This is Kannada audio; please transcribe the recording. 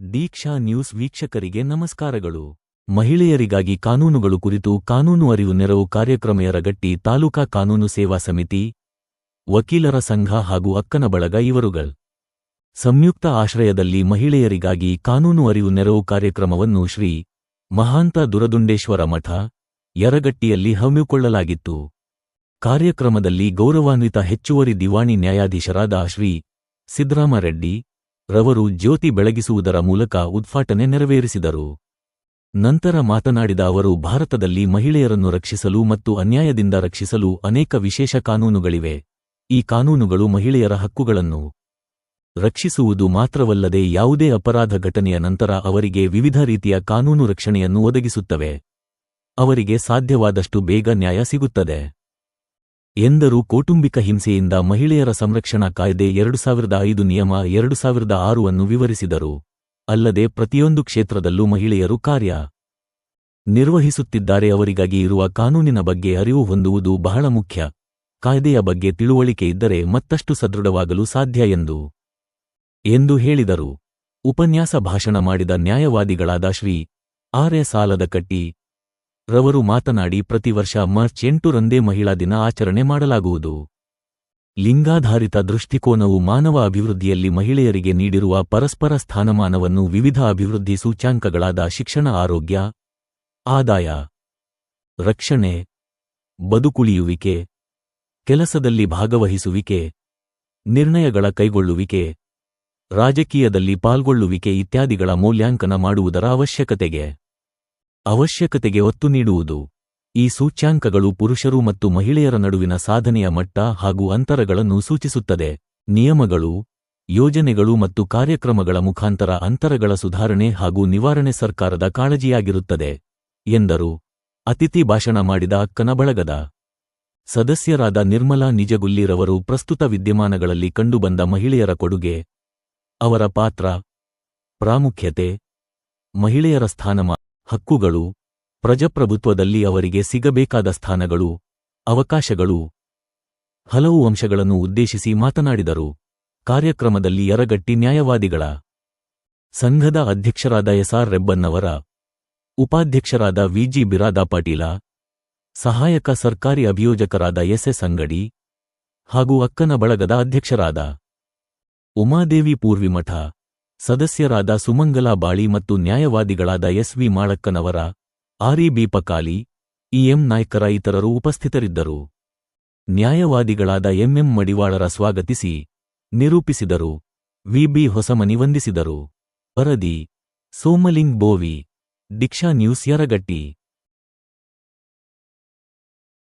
ದೀಕ್ಷಾ ನ್ಯೂಸ್ ವೀಕ್ಷಕರಿಗೆ ನಮಸ್ಕಾರಗಳು. ಮಹಿಳೆಯರಿಗಾಗಿ ಕಾನೂನುಗಳು ಕುರಿತು ಕಾನೂನು ಅರಿವು ನೆರವು ಕಾರ್ಯಕ್ರಮ ಯರಗಟ್ಟಿ ತಾಲೂಕಾ ಕಾನೂನು ಸೇವಾ ಸಮಿತಿ, ವಕೀಲರ ಸಂಘ ಹಾಗೂ ಅಕ್ಕನ ಬಳಗ ಇವರುಗಳ್. ಸಂಯುಕ್ತ ಆಶ್ರಯದಲ್ಲಿ ಮಹಿಳೆಯರಿಗಾಗಿ ಕಾನೂನು ಅರಿವು ನೆರವು ಕಾರ್ಯಕ್ರಮವನ್ನು ಶ್ರೀ ಮಹಾಂತ ದುರದುಂಡೇಶ್ವರ ಮಠ, ಯರಗಟ್ಟಿಯಲ್ಲಿ ಹಮ್ಮಿಕೊಳ್ಳಲಾಗಿತ್ತು. ಕಾರ್ಯಕ್ರಮದಲ್ಲಿ ಗೌರವಾನ್ವಿತ ಹೆಚ್ಚುವರಿ ದಿವಾಣಿ ನ್ಯಾಯಾಧೀಶರಾದ ಶ್ರೀ ಸಿದ್ರಾಮರೆಡ್ಡಿ ರವರು ಜ್ಯೋತಿ ಬೆಳಗಿಸುವುದರ ಮೂಲಕ ಉದ್ಘಾಟನೆ ನೆರವೇರಿಸಿದರು. ನಂತರ ಮಾತನಾಡಿದ ಅವರು, ಭಾರತದಲ್ಲಿ ಮಹಿಳೆಯರನ್ನು ರಕ್ಷಿಸಲು ಮತ್ತು ಅನ್ಯಾಯದಿಂದ ರಕ್ಷಿಸಲು ಅನೇಕ ವಿಶೇಷ ಕಾನೂನುಗಳಿವೆ. ಈ ಕಾನೂನುಗಳು ಮಹಿಳೆಯರ ಹಕ್ಕುಗಳನ್ನು ರಕ್ಷಿಸುವುದು ಮಾತ್ರವಲ್ಲದೆ ಯಾವುದೇ ಅಪರಾಧ ಘಟನೆಯ ನಂತರ ಅವರಿಗೆ ವಿವಿಧ ರೀತಿಯ ಕಾನೂನು ರಕ್ಷಣೆಯನ್ನು ಒದಗಿಸುತ್ತವೆ. ಅವರಿಗೆ ಸಾಧ್ಯವಾದಷ್ಟು ಬೇಗ ನ್ಯಾಯ ಸಿಗುತ್ತದೆ. ಎಂದರು ಕೌಟುಂಬಿಕ ಹಿಂಸೆಯಿಂದ ಮಹಿಳೆಯರ ಸಂರಕ್ಷಣಾ ಕಾಯ್ದೆ ಎರಡು ಸಾವಿರದ ಐದು ನಿಯಮ ಎರಡು ಸಾವಿರದ ಆರು ಅನ್ನು ವಿವರಿಸಿದರು. ಅಲ್ಲದೆ ಪ್ರತಿಯೊಂದು ಕ್ಷೇತ್ರದಲ್ಲೂ ಮಹಿಳೆಯರು ಕಾರ್ಯ ನಿರ್ವಹಿಸುತ್ತಿದ್ದಾರೆ. ಅವರಿಗಾಗಿ ಇರುವ ಕಾನೂನಿನ ಬಗ್ಗೆ ಅರಿವು ಹೊಂದುವುದು ಬಹಳ ಮುಖ್ಯ. ಕಾಯ್ದೆಯ ಬಗ್ಗೆ ತಿಳುವಳಿಕೆ ಇದ್ದರೆ ಮತ್ತಷ್ಟು ಸದೃಢವಾಗಲು ಸಾಧ್ಯ ಎಂದು ಎಂದು ಹೇಳಿದರು. ಉಪನ್ಯಾಸ ಭಾಷಣ ಮಾಡಿದ ನ್ಯಾಯವಾದಿಗಳಾದ ಶ್ರೀ ಆರ್ಯ ಸಾಲದ ಆಲದಕಟ್ಟಿ ರವರು ಮಾತನಾಡಿ ಪ್ರತಿ ವರ್ಷ ಮಾರ್ಚ್ ಎಂಟರಂದೇ ಮಹಿಳಾ ದಿನ ಆಚರಣೆ ಮಾಡಲಾಗುವುದು. ಲಿಂಗಾಧಾರಿತ ದೃಷ್ಟಿಕೋನವು ಮಾನವ ಅಭಿವೃದ್ಧಿಯಲ್ಲಿ ಮಹಿಳೆಯರಿಗೆ ನೀಡಿರುವ ಪರಸ್ಪರ ಸ್ಥಾನಮಾನವನ್ನು ವಿವಿಧ ಅಭಿವೃದ್ಧಿ ಸೂಚ್ಯಾಂಕಗಳಾದ ಶಿಕ್ಷಣ, ಆರೋಗ್ಯ, ಆದಾಯ, ರಕ್ಷಣೆ, ಬದುಕುಳಿಯುವಿಕೆ, ಕೆಲಸದಲ್ಲಿ ಭಾಗವಹಿಸುವಿಕೆ, ನಿರ್ಣಯಗಳ ಕೈಗೊಳ್ಳುವಿಕೆ, ರಾಜಕೀಯದಲ್ಲಿ ಪಾಲ್ಗೊಳ್ಳುವಿಕೆ ಇತ್ಯಾದಿಗಳ ಮೌಲ್ಯಾಂಕನ ಮಾಡುವುದರ ಅವಶ್ಯಕತೆಗೆ ಅವಶ್ಯಕತೆಗೆ ಒತ್ತು ನೀಡುವುದು. ಈ ಸೂಚ್ಯಾಂಕಗಳು ಪುರುಷರು ಮತ್ತು ಮಹಿಳೆಯರ ನಡುವಿನ ಸಾಧನೆಯ ಮಟ್ಟ ಹಾಗೂ ಅಂತರಗಳನ್ನು ಸೂಚಿಸುತ್ತದೆ. ನಿಯಮಗಳು, ಯೋಜನೆಗಳು ಮತ್ತು ಕಾರ್ಯಕ್ರಮಗಳ ಮುಖಾಂತರ ಅಂತರಗಳ ಸುಧಾರಣೆ ಹಾಗೂ ನಿವಾರಣೆ ಸರ್ಕಾರದ ಕಾಳಜಿಯಾಗಿರುತ್ತದೆ, ಎಂದರು. ಅತಿಥಿ ಭಾಷಣ ಮಾಡಿದ ಅಕ್ಕನ ಬಳಗದ. ಸದಸ್ಯರಾದ ನಿರ್ಮಲಾ ನಿಜಗುಲ್ಲಿರವರು ಪ್ರಸ್ತುತ ವಿದ್ಯಮಾನಗಳಲ್ಲಿ ಕಂಡುಬಂದ ಮಹಿಳೆಯರ ಕೊಡುಗೆ. ಅವರ ಪಾತ್ರ, ಪ್ರಾಮುಖ್ಯತೆ, ಮಹಿಳೆಯರ ಸ್ಥಾನಮಾನ. ಹಕ್ಕುಗಳು, ಪ್ರಜಾಪ್ರಭುತ್ವದಲ್ಲಿ ಅವರಿಗೆ ಸಿಗಬೇಕಾದ ಸ್ಥಾನಗಳು, ಅವಕಾಶಗಳು. ಹಲವು ಅಂಶಗಳನ್ನು ಉದ್ದೇಶಿಸಿ ಮಾತನಾಡಿದರು. ಕಾರ್ಯಕ್ರಮದಲ್ಲಿ ಯರಗಟ್ಟಿ ನ್ಯಾಯವಾದಿಗಳ ಸಂಘದ ಅಧ್ಯಕ್ಷರಾದ ಎಸ್ಆರ್ ರೆಬ್ಬನ್ನವರ, ಉಪಾಧ್ಯಕ್ಷರಾದ ವಿಜಿ ಬಿರಾದಾ ಪಾಟೀಲ, ಸಹಾಯಕ ಸರ್ಕಾರಿ ಅಭಿಯೋಜಕರಾದ ಎಸ್ಎಸ್ ಅಂಗಡಿ ಹಾಗೂ ಅಕ್ಕನ ಬಳಗದ ಅಧ್ಯಕ್ಷರಾದ ಉಮಾದೇವಿ ಪೂರ್ವಿಮಠ. ಸದಸ್ಯರಾದ ಸುಮಂಗಲಾ ಬಾಳಿ ಮತ್ತು ನ್ಯಾಯವಾದಿಗಳಾದ S V Malakkanavara, R Pakali E M Naikar ಇತರರು ಉಪಸ್ಥಿತರಿದ್ದರು. ನ್ಯಾಯವಾದಿಗಳಾದ ಎಂಎಂ ಮಡಿವಾಳರ ಸ್ವಾಗತಿಸಿ ನಿರೂಪಿಸಿದರು. ವಿಬಿ ಹೊಸಮನಿ ವಂದಿಸಿದರು. ವರದಿ, ಸೋಮಲಿಂಗ್ ಬೋವಿ, ದಿಕ್ಷಾ ನ್ಯೂಸ್ ಯರಗಟ್ಟಿ.